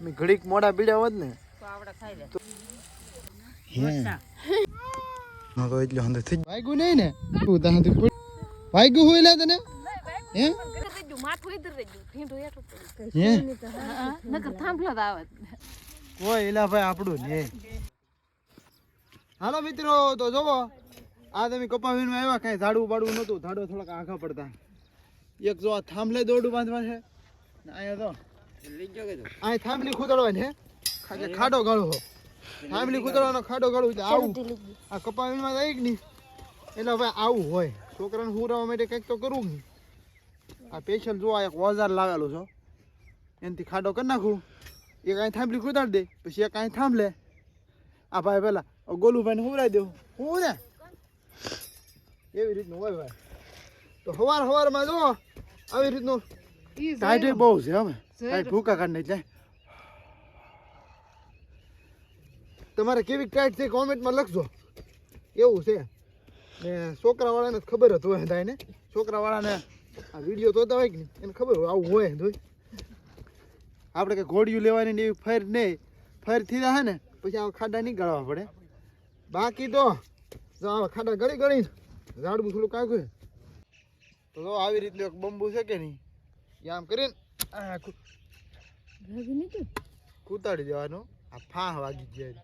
મેં ઘડીક મોડા પીડ્યા હોત ને હે. માં તો એટલે થઈ વાગ્યું નહીં ને? તું ત્યાં સુધી પડ- વાગ્યું હોય લે તને? હે? હે? કોઈ એલા ભાઈ આપણું ને. હાલો મિત્રો તો જોવો આ તમે કપા વીણમાં આવ્યા કાંઈ ઝાડવું બાડવું નહોતું ઝાડો થોડાક આખા પડતા. એક જો આ થાંભલે દોરડું બાંધવા છે અહીંયા તો અહીં થાંભલી ખુદડવાની હે. ખાડો ગાળો હો. થાંભલી ખુદડવાનો ખાડો ગાળું એટલે આવું. આ કપા વીણમાં જાય કે નહીં? એટલે ભાઈ આવું હોય. છોકરાને હુરાવા માટે કંઈક તો કરવું જ નહીં. આ પેશલ જો આ એક ઓઝાર લાવેલો છો. એનાથી ખાડો કરી નાખું. એક અહીં થાંભલી ખુદાડી દે પછી એક અહીં થાંભલે. આ ભાઈ પેલા ગોલુભાઈને હુરાઈ દેવું હું ને એવી રીતનું હોય ભાઈ. તો સવાર સવારમાં જો આવી રીતનું ટાઈટ બહુ છે હવે ભૂકા કાઢને એટલે તમારે કેવી ટાઈટ છે કોમેન્ટમાં લખજો. એવું છે. ને છોકરાવાળાને ખબર હતું હોય થાય ને છોકરાવાળાને આ વીડિયો જોતા હોય કે નહીં એને ખબર હોય આવું હોય જોઈ આપણે કે ઘોડિયું લેવાની ને એવી ફેર નહીં. ફેરથી રહે ને પછી આવા ખાડા નહીં ગાળવા પડે. બાકી તો આવા ખાડા ગળી ગળી ઝાડવું થોડું કાંકું તો આવી રીતનું એક બંબુ છે કે નહીં? એ આમ કરીને કૂતાડી દેવાનો આ ફાહ વાગી જાય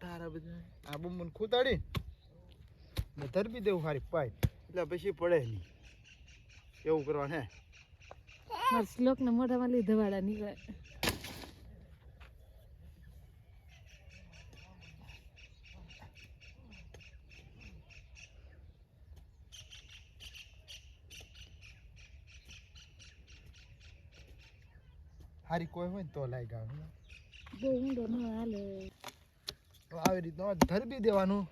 તારા બધા આ બંબુને કૂતાડી? ને ધરબી દેવું હારી પાય. એટલે પછી પડે નહીં. એવું કરવાનું હે. શ્લોક ને મોઢામાં લીધવાડા નીકળે. હારી કોઈ હોય ને તો લાઈ ગાવ બહુ ઊંડો ન હાલે. તો આવી રીતનું ધરબી દેવાનું.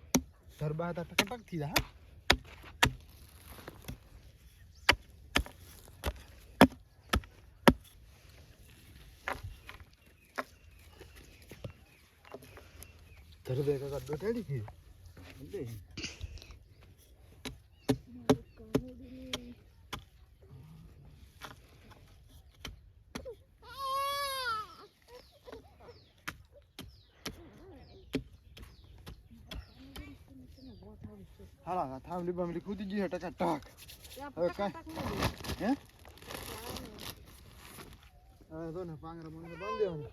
ધરબા હતા ટકટકથી જાય ધરબે કાકા બેઠાડી ગઈ. સમજે? બામલી કૂદી ગઈ ટકા ટક. હવે કાંઈ? હે? હવે તો ને પાંગરા મને બાંધી દેવાના.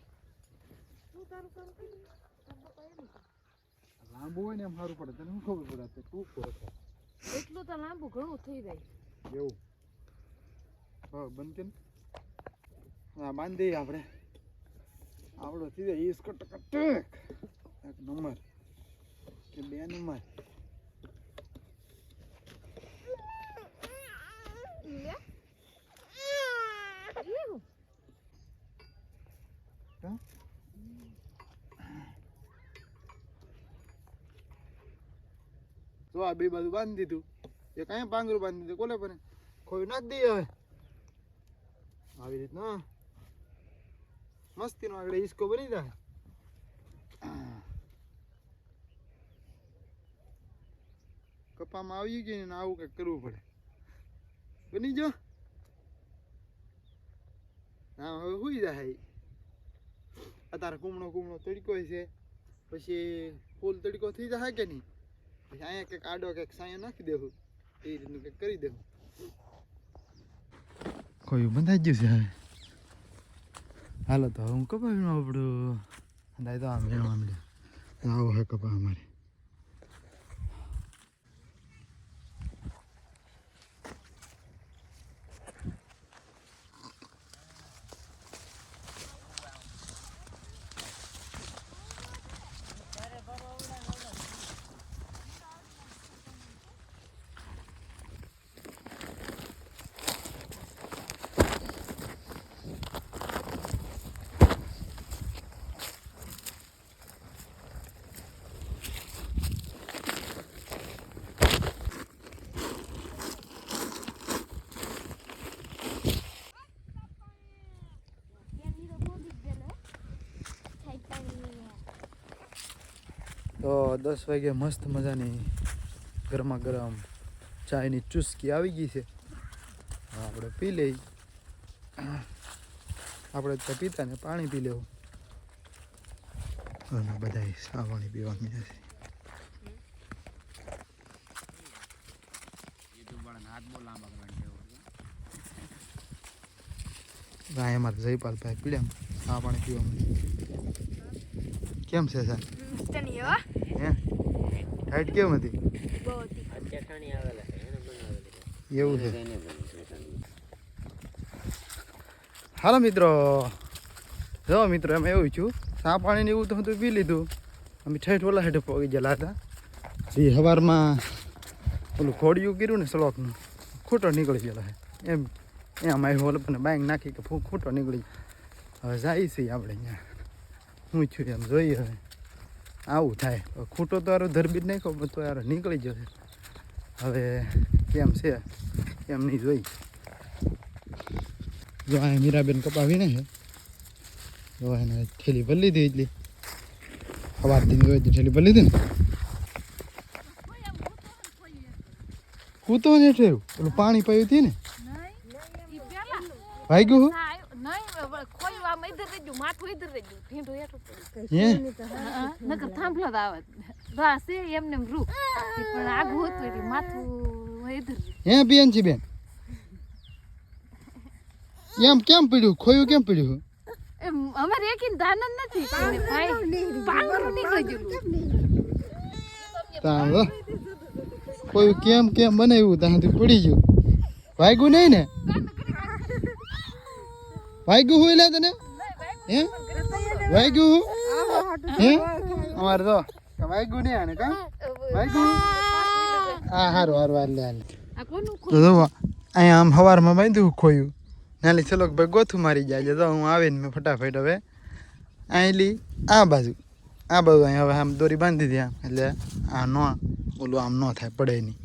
લાંબુ હોય ને એમ સારું પડે. તને શું ખબર પડે તું ટૂંકો એટલું તો લાંબુ ઘણું થઈ જાય. એવું? હા બંધ કે હા બાંધી આપણે. આપણો થઈ જાય. ઈસ ટકા કટ એક નંબર કે બે નંબર હા? જો આ બે બાજુ બાંધી દીધું. એ અહીંયા પાંગરું બાંધી દીધું. કોલે પણ? કોઈ નાખ દઈએ હવે. આવી રીતના મસ્તીનો આગળ ઈસકો બની જાય. કપામાં આવી ગયું ને આવું કંઈક કરવું પડે. બની જો હા હવે હુઈ જાય. અત્યારે કુમણો કુમણો તડકો છે. પછી ફૂલ તડકો થઈ જાય કે નહીં? પછી અહીંયા કંઈક આડો કંઈક સાયા નાખી દેવું એ રીતનું કંઈક કરી દેવું કોઈ બંધાઈ ગયું છે હવે? હાલો તો હું કપા વીણવા આપણું તો આમ વીણવા મળ્યા. આવો હે કપા અમારે. તો દસ વાગે મસ્ત મજાની ગરમા ગરમ ચાયની ચુસ્કી આવી ગઈ છે. આપણે પી લઈ. આપણે ત્યાં પીતા ને પાણી પી લેવું. અને બધા સા પાણી પીવા મળ્યા છે જયપાલભાઈ પીડ્યા સા પાણી પીવા કેમ છે સર હે? ટાઈટ કેમ હતી? એવું છે. હાલો મિત્રો. જો મિત્રો, એમ એવું છું સા પાણી ને એવું તો હતું, પી લીધું. અમે ઠેઠ ઓલા હેઠે પગી ગયેલા હતા. એ સવારમાં ઓલું ઘોડિયું કર્યું ને સ્લોકનું, ખોટો નીકળી ગયેલો એમ એમ આવ્યો ઓલો પણ બાઈક નાખી કે ખોટો નીકળી હવે જાય છે આપણે અહીંયા. હું છું એમ જોઈએ હવે. આવું થાય. ખૂટો તો યાર ધરબીજ નાખ્યો પણ તો યાર નીકળી જશે હવે કેમ છે? એમ નહીં જોઈ? જો આ મીરાબેન કપાવીને છે જો એને થેલી ભરી લીધી એટલી. સવારથી હતી થેલી ભરી લીધી ને. કૂતો ને એટલે પેલું પાણી પાયું હતી ને? ભાઈ ગયું હું? હે નકર થાંભલો જ આવે. રાહ છે એમને એમ રૂ પણ આગું હતું એટલે માથું ઇધર હે બેન છે બેન? એમ કેમ પડ્યું? ખોયું કેમ પડ્યું? એમ અમારે એકીને જ નથી. પાંગરું નીકળી ગયું. તા હો. ખોયું કેમ કેમ બનાવ્યું ત્યાંથી પડી ગયું. વાગ્યું નહીં ને? વાગ્યું હોય લે તને? હે? વાગ્યું? હું? હે અમારે તો વાગ્યું નહીં આને, કા? વાગ્યું? હા, હારું હારું, હાલ હાલ. તો જો, અહીંયા આમ સવારમાં બાંધ્યું ખોયું. નાલી ચલો ભાઈ ગોથું મારી જાય તો હું આવીને મેં ફટાફટ હવે અહીંલી આ બાજુ. આ બાજુ અહીં હવે આમ દોરી બાંધી દીધી આમ. એટલે આ ન, ઓલું આમ ન થાય, પડે નહીં.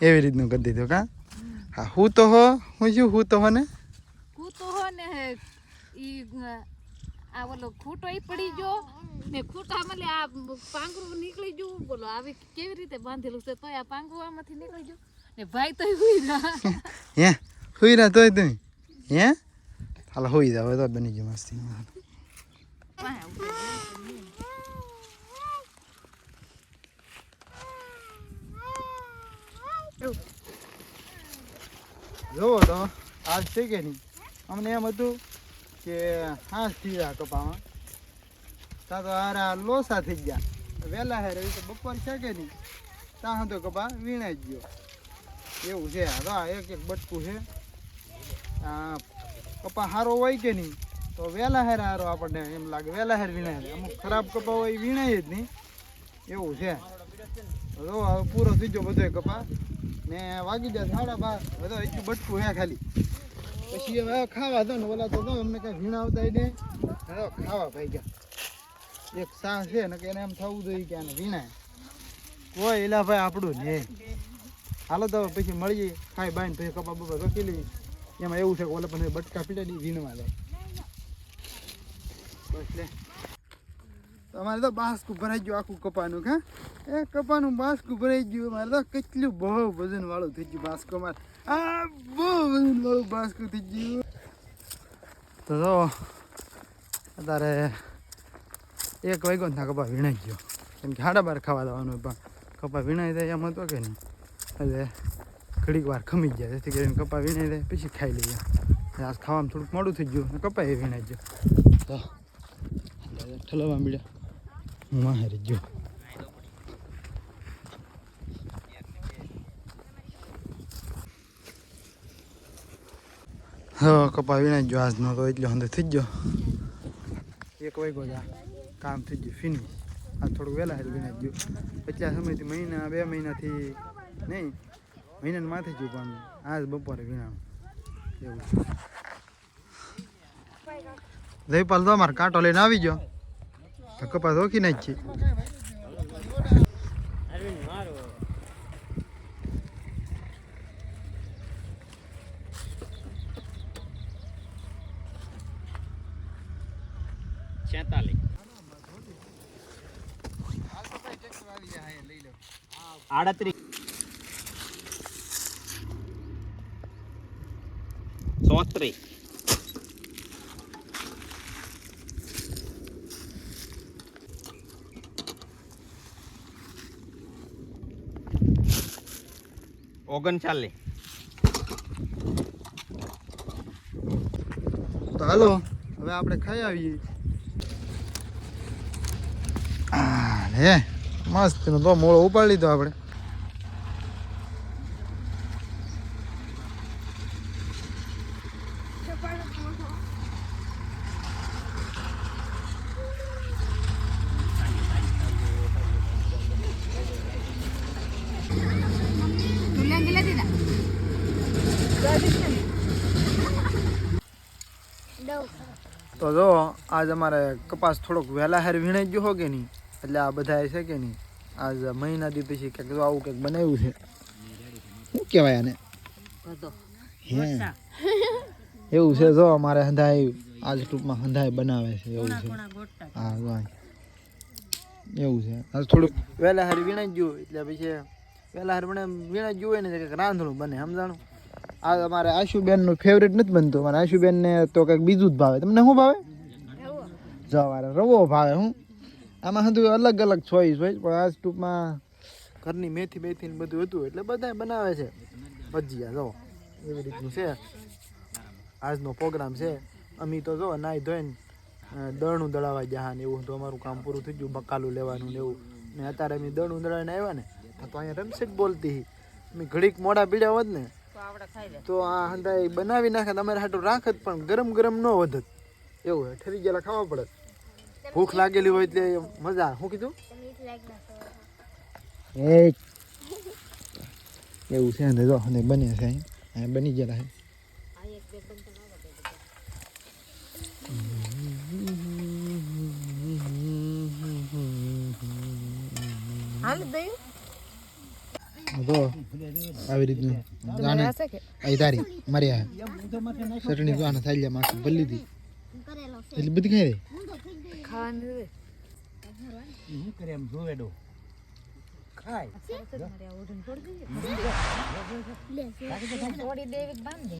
એવી રીતનું કરી દીધું, કા? હા, હું તો હો, હું શું, હું તો હો ને? કૂતો હો ને આ ઓલો ખૂટો ઈ પડી ગયો. ને ખૂટા મળે આ પાંગરું નીકળી ગયું. બોલો આવી કેવી રીતે બાંધેલું છે? તોય આ પાંગરું આમાંથી નીકળી ગયું. ને ભાઈ તો હુઈ રહ્યા હે? હુઈ રહ્યા તોય તમે? હે? હાલો હુઈ જાવ તો બની ગયું મસ્તી. જોવો તો આજ છે કે નહીં? અમને એમ હતું કે હાશ થઈ ગયા કપામાં તા તો હારા લોસા થઈ ગયા. વહેલા હે રહી તો બપોર છે કે નહીં? ત્યાં તો કપા વીણાઈ ગયો. એવું છે. હા એક એક બટકું છે. કપા હારો હોય કે નહીં? તો વહેલા હેર હારો આપણને એમ લાગે. વહેલા હેર વીણાય અમુક ખરાબ કપા હોય વીણાય જ નહીં. એવું છે. જો પૂરો થઈ ગયો બધો કપા. ને વાગી જાય સાડા બાર. બધો એટલું બટકું હે ખાલી. પછી હવે ખાવા દો ને, ઓલા તો અમને કઈ વીણાવતા હવે ખાવા ભાઈ ગયા એક સાસ છે ને, કે એને એમ થવું જોઈએ કે આને કોઈ એલા ભાઈ, આપણું ને હાલો તો પછી મળીએ. ખાઈ બાઈને પછી કપા બપા રોકી લઈએ. એમાં એવું છે કે ઓલા પણ બટકા પીટાડી વીણવા લે બસ લે. તમારે તો બાસકું ભરાઈ ગયું આખું કપાનું હા એ કપાનું બાસકું ભરાઈ ગયું. મારે તો કેટલું બહુ વજન વાળું થઈ ગયું બાસકો મારે આ બહુ વાળું બાસકું થઈ ગયું તો જો, અત્યારે એક વાગ્યો ને કપા વીણાઈ ગયો. કેમ કે સાડા બાર ખાવા દેવાનું પણ કપા વીણાઈ જાય એમ હતો કે નહીં? એટલે ઘડીક વાર ખમી ગયા, જેથી કરીને કપા વીણાઈ જાય, પછી ખાઈ લઈએ. આજ ખાવામાં થોડુંક મોડું થઈ ગયું કપા એ વીણાઈ ગયો. તો, ઠલવા મળ્યા હારી ગયો. હા કપા વિના જો આજનો તો એટલો અંદર થઈ ગયો. એક વાગ્યો જ કામ થઈ ગયું ફિનિશ આ થોડું વહેલા હેલ વિના ગયું પચાસ સમયથી મહિના, બે મહિનાથી નહીં, મહિનાને માથે ગયું પણ આજ બપોરે વિના એવું. જયપાલ તો અમારે કાંટો લઈને આવી ગયો. તો કપાસ ઓકી નાખી. છેતાલીસ. આડત્રીસ. ચોત્રીસ. ઓગણચાલીસ. હાલો હવે આપણે ખાઈ આવીએ. આ લે મસ્ત નો તો મોળો ઉપાડી લીધો આપણે. તો જો, આજ અમારે કપાસ થોડોક વહેલા હેર વીણાઈ ગયો હો કે નહીં? એટલે આ બધા છે કે નહીં? આજ મહિના દી પછી કંઈક જો આવું કંઈક બનાવ્યું છે. શું કહેવાય આને? એવું છે જો અમારે હંધાઈ આજ ટૂંકમાં હંધાઈ બનાવે છે એવું છે. હા જો એવું છે. આજ થોડુંક વહેલા હાર વીણાઈ ગયું એટલે પછી વહેલા હાર વણે વીણાઈ ગયું હોય ને કંઈક રાંધણું બને સમજાણું? આ અમારે આશુબેનનું ફેવરેટ નથી બનતું. અમારે આશુબેનને તો કંઈક બીજું જ ભાવે. તમને શું ભાવે? જો અમારે રવો ભાવે હું. આમાં હતું અલગ અલગ ચોઈસ હોય, પણ આજ ટૂંકમાં ઘરની મેથી મેથી બધું હતું, એટલે બધા બનાવે છે. ભજીયા, જો, એવી રીતનું છે. આજનો પ્રોગ્રામ છે. અમી તો જો, નાઈ ધોઈને દળનું દળાવા ગયા ને એવું, તો અમારું કામ પૂરું થઈ ગયું બકાલું લેવાનું ને એવું. ને અત્યારે અમે દળનું દળાવીને આવ્યા ને, તો અહીંયા રમસેટ બોલતી અમે ઘડીક મોડા પીડ્યા હોત ને, તો આ હંધાઈ બનાવી નાખે તમારે હાટું રાખત પણ ગરમ ગરમ ન વધત. એવું ઠરી ગયેલા ખાવા પડે ભૂખ લાગેલી હોય એટલે મજા શું કીધું? એ એવું છે ને જો અને બને છે અહીં. બની ગયેલા છે. તો આવી રીતનું જાણે અહીં તારી મારી આ ચટણી તો આને થાળી માસી લીધી એટલે બધી ખાઈ રહી ખાવાની દેવી બાંધી.